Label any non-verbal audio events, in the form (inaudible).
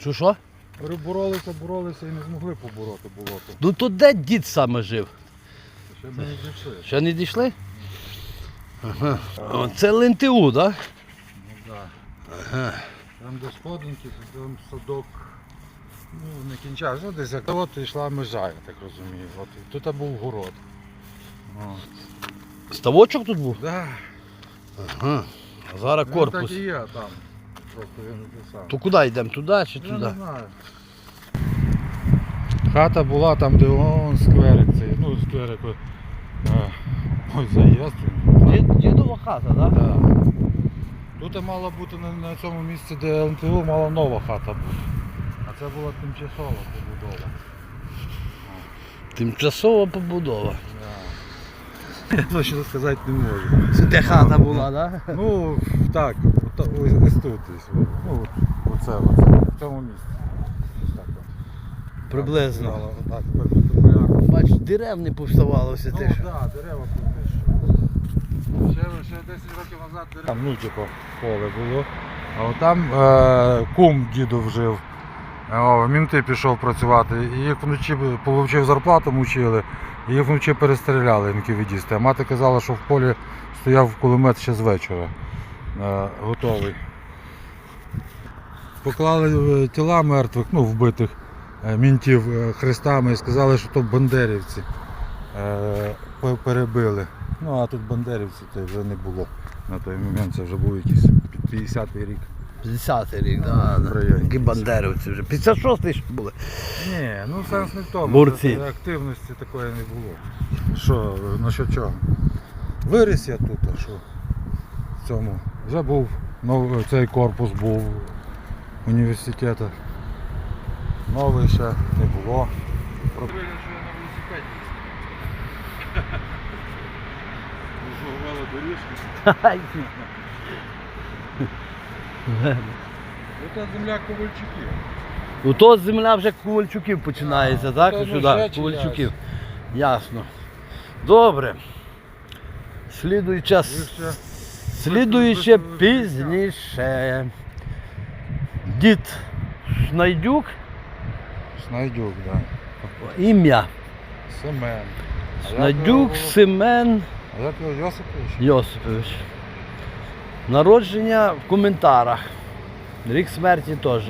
Що що? Говорю, боролися, боролися і не змогли побороти болото. Ну то де дід саме жив? Ще ми не дійшли. Ще не дійшли? Ага. О, Це ЛНТУ, так? Да? Ну, да. Ага. Там де сходинки, там садок. Ну, не кінчався, ну, десь як от йшла межа, я так розумію. От, і тут був город. О. Ставочок тут був? Да. Ага. А зараз Він корпус. так і є там. Просто він написав. То куди йдемо? Туди чи Я туди? не знаю. Хата була там, де он скверик цей, ну скверик. от, е, Ой, заїзд. Дід, дідова хата, так? Да? Да. Тут мала бути на, на цьому місці, де НТУ, мала нова хата бути. А це була тимчасова побудова. Тимчасова побудова. Я точно сказати не можу. Це де хата була, так? Да? Ну, так, ось, ось тут десь. Ну, оце, оце, в цьому місці. Ось так от. Приблизно. Так, перпендикулярно. Бач, дерев не повставало все Ну, те. так, що. дерева поміж. Ще, ще 10 років назад дерева. Там, ну, типу, поле було. А от там е, кум діду жив. О, мінти пішов працювати. І їх вночі отримав зарплату, мучили, їх вночі перестріляли інківідісти. А мати казала, що в полі стояв кулемет ще з вечора. Е, готовий. Поклали е, тіла мертвих, ну, вбитих е, мінтів е, хрестами і сказали, що то бандерівці е, перебили. Ну а тут бандерівці то вже не було. На той момент це вже був якийсь 50-й рік. 50-й рік, да, В да. районі. Які бандерівці вже. 56-й ж були. Ні, ну сенс не в тому. Бурці. що Активності такої не було. Що, на що чого? Виріс я тут, а що в цьому. Вже був новий, цей корпус був університету. Новий ще не було. Про- (laughs) Це земля Ковальчуків. Ну то земля вже Ковальчуків починається, А, так? то Сюди, вже Ковальчуків. Ясно. Добре. Слідуюча, Ви ще слідуюче ви- ви- пізніше. Дід Шнайдюк, Снайдюк, да. ім'я. Семен. Шнайдюк Семен А як його Йосипович? Йосипович. Народження в коментарах. Рік смерті теж.